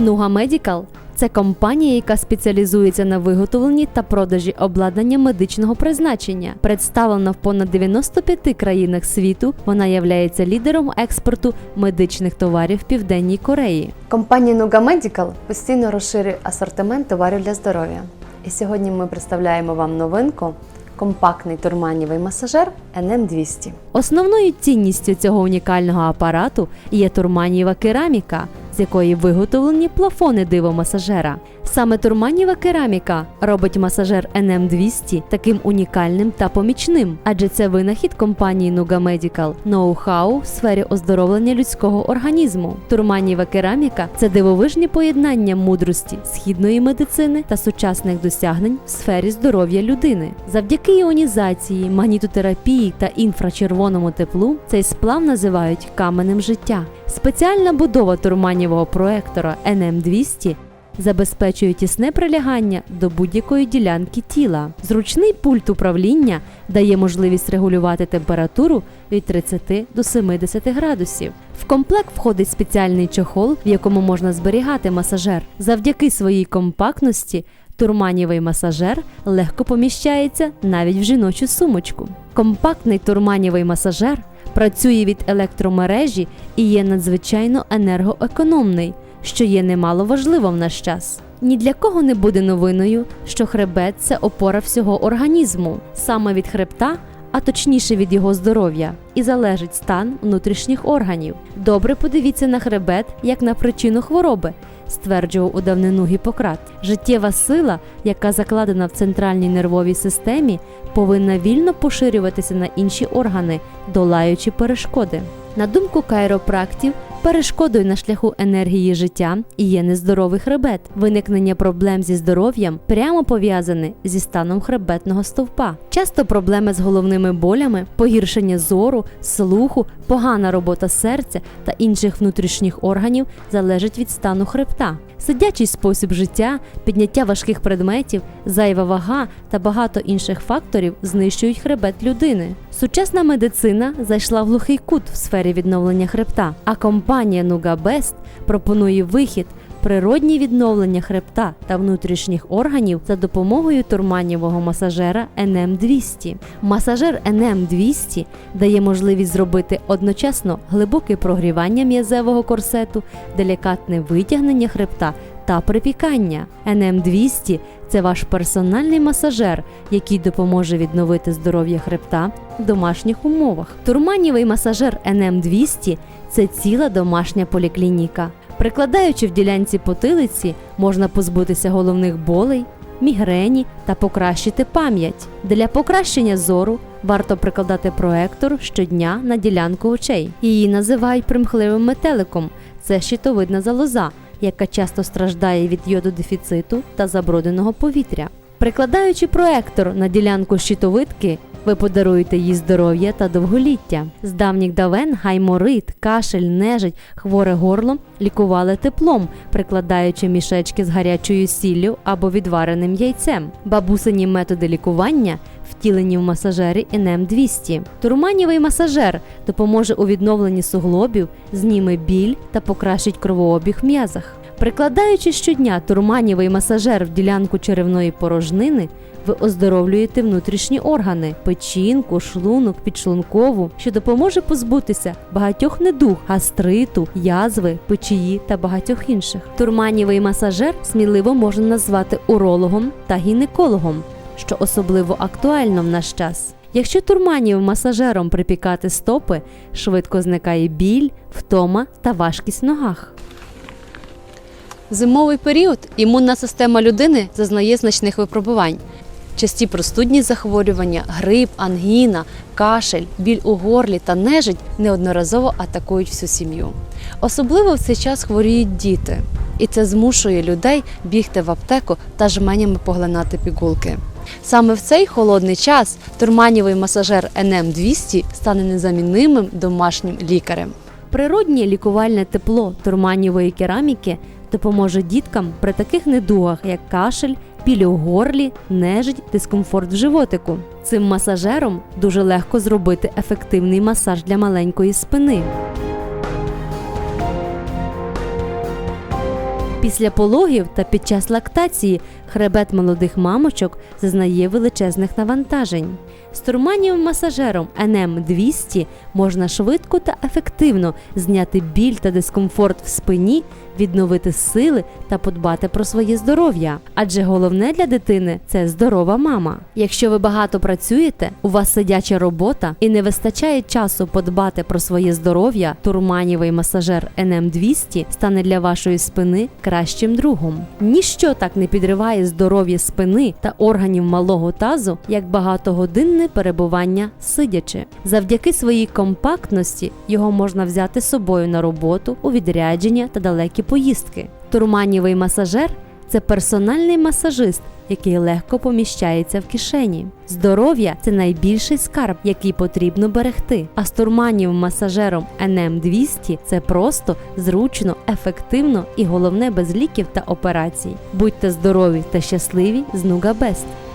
Nuga Medical – це компанія, яка спеціалізується на виготовленні та продажі обладнання медичного призначення. Представлена в понад 95 країнах світу, вона являється лідером експорту медичних товарів в Південній Кореї. Компанія Nuga Medical постійно розширює асортимент товарів для здоров'я. І сьогодні ми представляємо вам новинку компактний турманівий масажер NM200. Основною цінністю цього унікального апарату є турманієва кераміка, з якої виготовлені плафони дивомасажера. Саме турманієва кераміка робить масажер NM200 таким унікальним та помічним, адже це винахід компанії Nuga Medical ноу-хау в сфері оздоровлення людського організму. Турманієва кераміка це дивовижні поєднання мудрості східної медицини та сучасних досягнень в сфері здоров'я людини. Завдяки іонізації, магнітотерапії та інфрачервоному теплу цей сплав називають каменем життя. Спеціальна будова турманівого проектора NM200 забезпечує тісне прилягання до будь-якої ділянки тіла. Зручний пульт управління дає можливість регулювати температуру від 30 до 70 градусів. В комплект входить спеціальний чохол, в якому можна зберігати масажер. Завдяки своїй компактності турманівий масажер легко поміщається навіть в жіночу сумочку. Компактний турманівий масажер працює від електромережі і є надзвичайно енергоекономний, що є немало важливо в наш час. Ні для кого не буде новиною, що хребет це опора всього організму, саме від хребта, а точніше від його здоров'я, і залежить стан внутрішніх органів. Добре подивіться на хребет як на причину хвороби. Стверджував у давнину Гіппократ. Життєва сила, яка закладена в центральній нервовій системі, повинна вільно поширюватися на інші органи, долаючи перешкоди. На думку кайропрактів, перешкодою на шляху енергії життя і є нездоровий хребет. Виникнення проблем зі здоров'ям прямо пов'язане зі станом хребетного стовпа. Часто проблеми з головними болями, погіршення зору, слуху, погана робота серця та інших внутрішніх органів залежать від стану хребта. Сидячий спосіб життя, підняття важких предметів, зайва вага та багато інших факторів знищують хребет людини. Сучасна медицина зайшла в глухий кут в сфері відновлення хребта, а компанія Nuga Best пропонує вихід. Природні відновлення хребта та внутрішніх органів за допомогою турманівого масажера NM200. Масажер NM200 дає можливість зробити одночасно глибоке прогрівання м'язевого корсету, делікатне витягнення хребта та припікання. NM200 – це ваш персональний масажер, який допоможе відновити здоров'я хребта в домашніх умовах. Турманівий масажер NM200 – це ціла домашня поліклініка. Прикладаючи в ділянці потилиці, можна позбутися головних болей, мігрені та покращити пам'ять. Для покращення зору варто прикладати проектор щодня на ділянку очей. Її називають примхливим метеликом. Це щитовидна залоза, яка часто страждає від йододефіциту та забрудненого повітря. Прикладаючи проектор на ділянку щитовидки, ви подаруєте їй здоров'я та довголіття. З давніх давен гайморит, кашель, нежить, хворе горло лікували теплом, прикладаючи мішечки з гарячою сіллю або відвареним яйцем. Бабусині методи лікування втілені в масажері NM200. Турманівий масажер допоможе у відновленні суглобів, зніме біль та покращить кровообіг в м'язах. Прикладаючи щодня турманівий масажер в ділянку черевної порожнини, ви оздоровлюєте внутрішні органи, печінку, шлунок, підшлункову, що допоможе позбутися багатьох недуг, гастриту, язви, печії та багатьох інших. Турманівий масажер сміливо можна назвати урологом та гінекологом, що особливо актуально в наш час. Якщо турманів масажером припікати стопи, швидко зникає біль, втома та важкість в ногах. Зимовий період імунна система людини зазнає значних випробувань. Часті простудні захворювання, грип, ангіна, кашель, біль у горлі та нежить неодноразово атакують всю сім'ю. Особливо в цей час хворіють діти, і це змушує людей бігти в аптеку та жменями поглинати пігулки. Саме в цей холодний час турманівий масажер NM200 стане незамінним домашнім лікарем. Природнє лікувальне тепло турманівої кераміки допоможе діткам при таких недугах, як кашель, біль у горлі, нежить, дискомфорт в животику. Цим масажером дуже легко зробити ефективний масаж для маленької спини. Після пологів та під час лактації хребет молодих мамочок зазнає величезних навантажень. З турманієвим масажером NM200 можна швидко та ефективно зняти біль та дискомфорт в спині, відновити сили та подбати про своє здоров'я. Адже головне для дитини це здорова мама. Якщо ви багато працюєте, у вас сидяча робота і не вистачає часу подбати про своє здоров'я, турманівий масажер NM200 стане для вашої спини кращим другом. Ніщо так не підриває здоров'я спини та органів малого тазу, як багатогодинне перебування сидячи. Завдяки своїй компактності його можна взяти з собою на роботу, у відрядження та далекі поїздки. Турманівий масажер це персональний масажист, який легко поміщається в кишені. Здоров'я це найбільший скарб, який потрібно берегти. А з турманів масажером NM200 це просто, зручно, ефективно і головне без ліків та операцій. Будьте здорові та щасливі з Нуга Best!